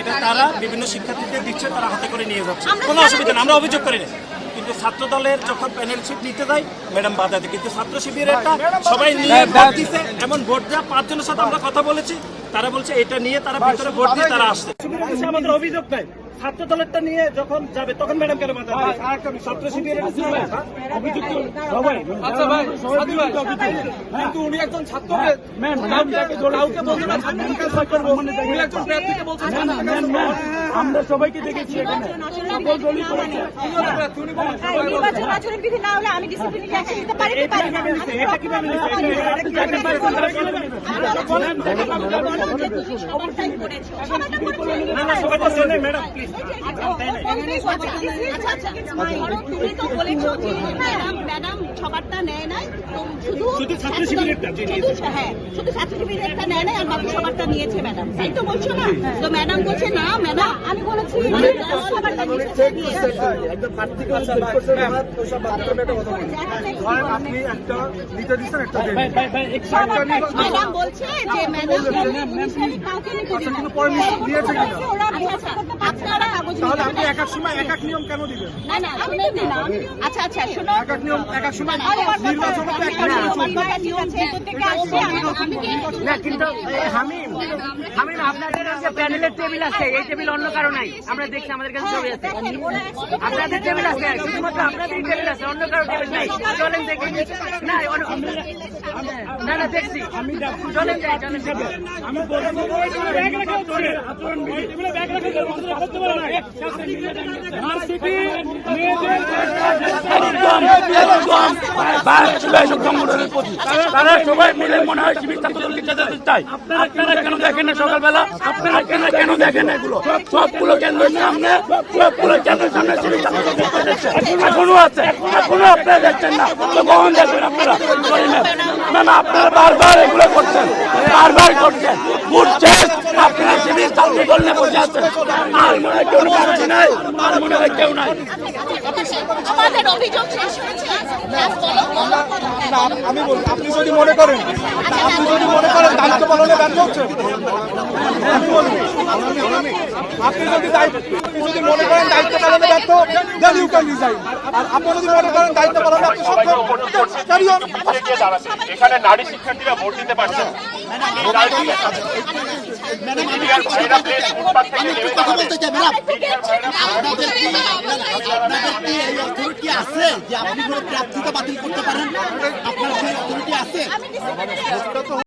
এটা তারা বিভিন্ন শিক্ষার্থীদের দিচ্ছে তারা হাতে করে নিয়ে যাচ্ছে। কোনো অসুবিধা না আমরা অভিযোগ করি না কিন্তু ছাত্র দলের যখন প্যানেল সিট নিতে যায় ম্যাডাম বাধা দেয়। কিন্তু ছাত্র শিবিরেরটা সবাই নিয়ে ভোট দিচ্ছে এমন ভোট দেওয়া পাঁচজনের সাথে আমরা কথা বলেছি। তারা বলছে এটা নিয়ে তারা ভিতরে ভোট দিয়ে তারা আসছে। আমাদের অভিযোগ নাই। ছাত্র দলেরটা নিয়ে যখন যাবে তখন ম্যাডাম কেন বাধা? ছাত্র শিবিরের সবাই আচ্ছা ভাই কিন্তু উনি একজন ছাত্রকে কাউকে কাউকে না উনি একজন প্রার্থীকে আমরা সবাইকে দেখেছি আমি ডিসিপ্লিনারি অ্যাকশন নিতে পারি না ম্যাডাম প্লিজ তুমি তো বলেছ যে ম্যাডাম ম্যাডাম সবারটা নেয় নাই শুধু শুধু ছাত্র শিবিরেরটা নেয় নাই আর বাকি সবারটা নিয়েছে ম্যাডাম তাই তো বলছো না তো ম্যাডাম বলছে না ম্যাডাম আমি বলেছি সবারটা আপনি একটা নিতে দিচ্ছেন একটা ম্যাডাম বলছে যে ম্যাডাম কাউকে নিতে আচ্ছা, আচ্ছা, আপনারা তাহলে আপনি এক এক সময় এক এক নিয়ম কেন দিবেন? না না শুনে দিন আচ্ছা আচ্ছা শোনো। এক এক নিয়ম এক এক সময় নির্বাচন তো একটা নিয়ম। চলবে না কিন্তু হামিম হামিম আপনাদের যে প্যানেলের টেবিল আছে এই টেবিল অন্য কারও নাই। আমরা দেখছি আমাদের কাছে ছবি আছে। আপনাদের টেবিল আছে শুধুমাত্র আপনাদের টেবিল আছে অন্য কারও টেবিল নাই। চলেন দেখি। না না না দেখছি। চলেন যাই চলেন যাই। আমি আচরণ বিধি এগুলো ব্যাগ রাখা যাবে করতে পারে না ভার্সিটি তারা সবাই মিলে মনে হয় শিবির ছাত্রদলকে যেতে চায়। আপনারা কেন দেখেন না সকালবেলা? আপনারা কেন কেন দেখেন এগুলো? সবগুলো কেন্দ্রের সামনে সবগুলো কেন্দ্রের সামনে শিবির ছাত্রদল এখনও আছে এখনও আপনারা দেখছেন না। তো কখন দেখবেন আপনারা? না। না আপনারা বারবার এগুলো করছেন। বারবার করছেন। বুঝছেন আপনারা শিবির ছাত্রদল নিয়ে বসে আছেন। আর মনে হয় কেউ নাই আর মনে হয় কেউ নাই আমাদের অভিযোগ শেষ হয়েছে ব্যাস বলো, বলো, বলো। না, আপ- আমি বলি আপনি যদি মনে করেন আপনি যদি মনে করেন দায়িত্ব পালনে ব্যর্থ হচ্ছে আমি বলি আপনি যদি দায়িত্ব আপনি যদি মনে করেন দায়িত্ব পালনে ব্যর্থ দেন ইউ ক্যান রিজাইন আর আপনি যদি মনে করেন দায়িত্ব পালনে আপনি সক্ষম ক্যারি অন এখানে নারী শিক্ষার্থীরা ভোট দিতে পারছে না। মিডিয়ার ভাইরা প্লেস ফুটপাত থেকে নেমে কথা দাঁড়াবে। বলতে আপনাদের কি আছে যে আপনি কোনো প্রার্থিতা বাতিল করতে পারেন? আপনার সেই অথরিটি আছে?